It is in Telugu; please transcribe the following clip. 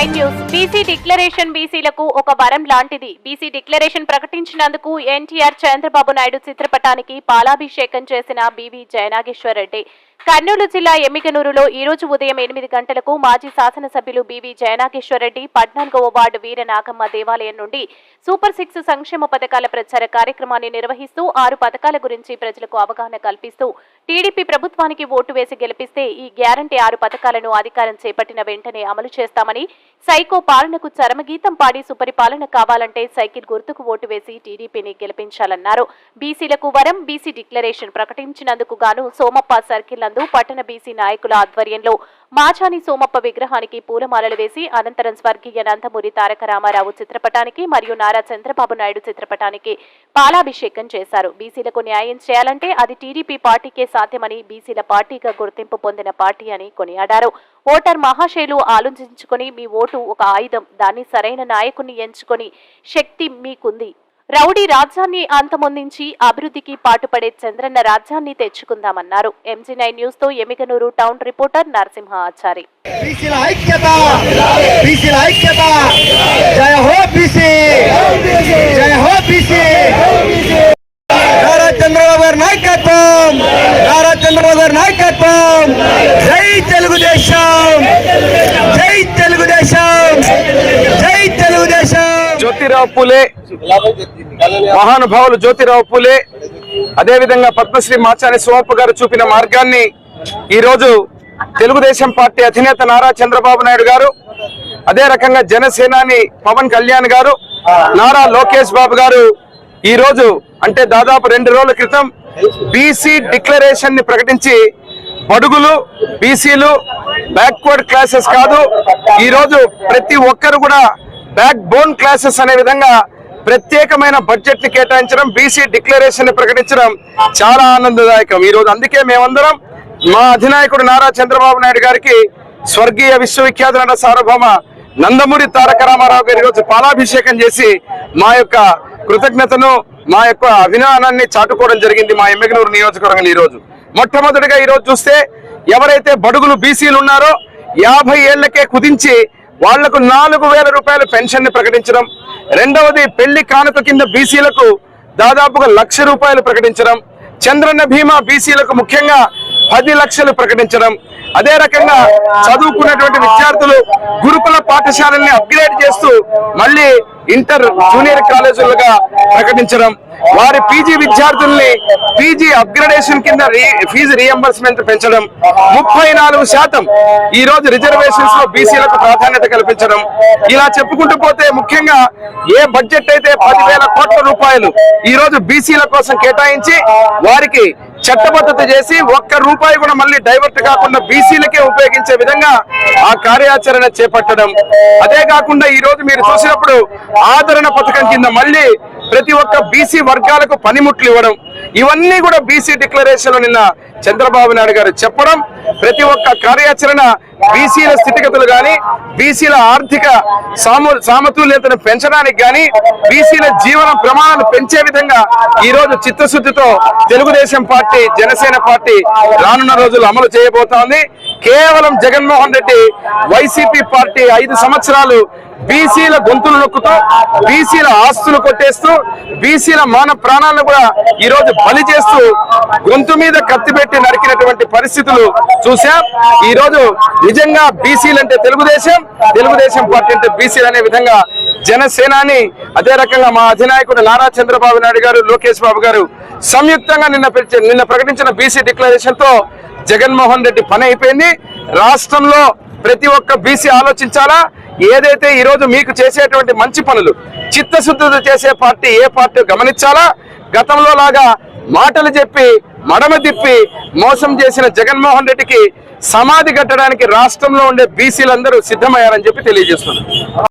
నైన్ న్యూస్ బీసీ డిక్లరేషన్ బీసీలకు ఒక వరం లాంటిది. బీసీ డిక్లరేషన్ ప్రకటించినందుకు ఎన్టీఆర్ చంద్రబాబు నాయుడు చిత్రపటానికి పాలాభిషేకం చేసిన బీవీ జయనాగేశ్వరరెడ్డి కర్నూలు జిల్లా ఎమ్మికనూరులో ఈ రోజు ఉదయం ఎనిమిది గంటలకు మాజీ శాసనసభ్యులు బీవీ జయనాగేశ్వరరెడ్డి పద్నాలుగవ వార్డు వీర నాగమ్మ దేవాలయం నుండి సూపర్ సిక్స్ సంక్షేమ పథకాల ప్రచార కార్యక్రమాన్ని నిర్వహిస్తూ ఆరు పథకాల గురించి ప్రజలకు అవగాహన కల్పిస్తూ టీడీపీ ప్రభుత్వానికి ఓటు వేసి గెలిపిస్తే ఈ గ్యారంటీ ఆరు పథకాలను అధికారం చేపట్టిన వెంటనే అమలు చేస్తామని సైకో పాలనకు చరమగీతం పాడి సుపరిపాలన కావాలంటే సైకిల్ గుర్తుకు ఓటు వేసి టీడీపీని గెలిపించాలన్నారు. బీసీలకు వరం బీసీ డిక్లరేషన్ ప్రకటించినందుకు గాను సోమప్ప సర్కిల్ నందు పట్టణ బీసీ నాయకుల ఆధ్వర్యంలో మాచాని సోమప్ప విగ్రహానికి పూలమాలలు వేసి అనంతరం స్వర్గీయ నందమూరి తారక రామారావు చిత్రపటానికి మరియు నారా చంద్రబాబు నాయుడు చిత్రపటానికి పాలాభిషేకం చేశారు. బీసీలకు న్యాయం చేయాలంటే అది టీడీపీ పార్టీకే సాధ్యమని బీసీల పార్టీగా గుర్తింపు పొందిన పార్టీ అని కొనియాడారు. ఓటర్ మహాశైలు ఆలోచించుకొని మీ ఓటు ఒక ఆయుధం. దాన్ని సరైన నాయకుని ఎంచుకొని శక్తి మీకుంది. రౌడీ రాజ్యాన్ని అంతమొందించి అభివృద్ధికి పాటుపడే చంద్రన్న రాజ్యాన్ని తెచ్చుకుందామన్నారు. ఎంజీ నైన్ న్యూస్తో ఎమిగనూరు టౌన్ రిపోర్టర్ నరసింహ ఆచారి. నారా చంద్రబాబు గారి నాయకత్వం! నారా చంద్రబాబు గారి నాయకత్వం! జై తెలుగుదేశం జై తెలుగుదేశం జ్యోతిరావు పూలే మహానుభావులు జ్యోతిరావు పూలే అదేవిధంగా పద్మశ్రీ మాచాని సోమప్ప గారు చూపిన మార్గాన్ని ఈ రోజు తెలుగుదేశం పార్టీ అధినేత నారా చంద్రబాబు నాయుడు గారు అదే రకంగా జనసేనాని పవన్ కళ్యాణ్ గారు నారా లోకేష్ బాబు గారు ఈ రోజు అంటే దాదాపు రెండు రోజుల క్రితం బీసీ డిక్లరేషన్ని ప్రకటించి బడుగులు బీసీలు బ్యాక్వర్డ్ క్లాసెస్ కాదు ఈ రోజు ప్రతి ఒక్కరు కూడా బ్యాక్ బోన్ క్లాసెస్ అనే విధంగా ప్రత్యేకమైన బడ్జెట్ని కేటాయించడం బీసీ డిక్లరేషన్ని ప్రకటించడం చాలా ఆనందదాయకం. ఈ రోజు అందుకే మేమందరం మా అధినాయకుడు నారా చంద్రబాబు నాయుడు గారికి స్వర్గీయ విశ్వవిఖ్యాత నట సార్వభౌమ నందమూరి తారక రామారావు గారి రోజు పాలాభిషేకం చేసి మా యొక్క కృతజ్ఞతను మా యొక్క అభిమానాన్ని చాటుకోవడం జరిగింది మా ఎమ్మెగనూరు నియోజకవర్గం ఈ రోజు. మొట్టమొదటిగా ఈరోజు చూస్తే ఎవరైతే బడుగులు బీసీలు ఉన్నారో యాభై ఏళ్ళకే కుదించి వాళ్ళకు నాలుగు వేల రూపాయల పెన్షన్ని ప్రకటించడం. రెండవది పెళ్ళి కానుక కింద బీసీలకు దాదాపుగా లక్ష రూపాయలు ప్రకటించడం. చంద్రన్న భీమా బీసీలకు ముఖ్యంగా పది లక్షలు ప్రకటించడం. అదే రకంగా చదువుకున్నటువంటి విద్యార్థులు గురుకుల పాఠశాలల్ని అప్గ్రేడ్ చేస్తూ మళ్ళీ ఇంటర్ జూనియర్ కాలేజీలుగా ప్రకటించడం. వారి పీజీ విద్యార్థుల్ని పీజీ అప్గ్రేడేషన్ కింద ఫీజు రియంబర్స్మెంట్ పెంచడం. ముప్పై నాలుగు శాతం ఈ రోజు రిజర్వేషన్స్లో బీసీలకు ప్రాధాన్యత కల్పించడం. ఇలా చెప్పుకుంటూ పోతే ముఖ్యంగా ఏ బడ్జెట్ అయితే పదివేల కోట్ల రూపాయలు ఈ రోజు బీసీల కోసం కేటాయించి వారికి చట్టబద్ధత చేసి ఒక్క రూపాయి కూడా మళ్ళీ డైవర్ట్ కాకుండా బీసీలకే ఉపయోగించే విధంగా ఆ కార్యాచరణ చేపట్టడం. అదే కాకుండా ఈ రోజు మీరు చూసినప్పుడు ఆదరణ పథకం కింద మళ్ళీ ప్రతి ఒక్క బీసీ వర్గాలకు పనిముట్లు ఇవ్వడం ఇవన్నీ కూడా బీసీ డిక్లరేషన్ నిన్న చంద్రబాబు నాయుడు గారు చెప్పడం ప్రతి ఒక్క కార్యాచరణ బీసీల స్థితిగతులు గాని బీసీల ఆర్థిక సాము సామతుల్యతను పెంచడానికి గాని బీసీల జీవన ప్రమాణాలు పెంచే విధంగా ఈ రోజు చిత్తశుద్ధితో తెలుగుదేశం పార్టీ జనసేన పార్టీ రానున్న రోజులు అమలు చేయబోతోంది. కేవలం జగన్మోహన్ రెడ్డి వైసీపీ పార్టీ ఐదు సంవత్సరాలు బీసీల గొంతులు నొక్కుతూ బీసీల ఆస్తులు కొట్టేస్తూ బీసీల మాన ప్రాణాలను కూడా ఈ రోజు బలి చేస్తూ గొంతు మీద కత్తి పెట్టి నరికినటువంటి పరిస్థితులు చూశాం. ఈ రోజు నిజంగా బీసీలు అంటే తెలుగుదేశం తెలుగుదేశం పార్టీ అంటే బీసీలు అనే విధంగా జనసేనాని అదే రకంగా మా అధినాయకుడు నారా చంద్రబాబు నాయుడు గారు లోకేష్ బాబు గారు సంయుక్తంగా నిన్న నిన్న ప్రకటించిన బీసీ డిక్లరేషన్తో జగన్మోహన్ రెడ్డి పని అయిపోయింది. రాష్ట్రంలో ప్రతి ఒక్క బీసీ ఆలోచించాలా? ఏదైతే ఈ రోజు మీకు చేసేటువంటి మంచి పనులు చిత్తశుద్ధితో చేసే పార్టీ ఏ పార్టీ గమనించాలా? గతంలో లాగా మాటలు చెప్పి మడమ తిప్పి మోసం చేసిన జగన్మోహన్ రెడ్డికి సమాధి కట్టడానికి రాష్ట్రంలో ఉండే బీసీలందరూ సిద్ధమయ్యారని చెప్పి తెలియజేస్తున్నారు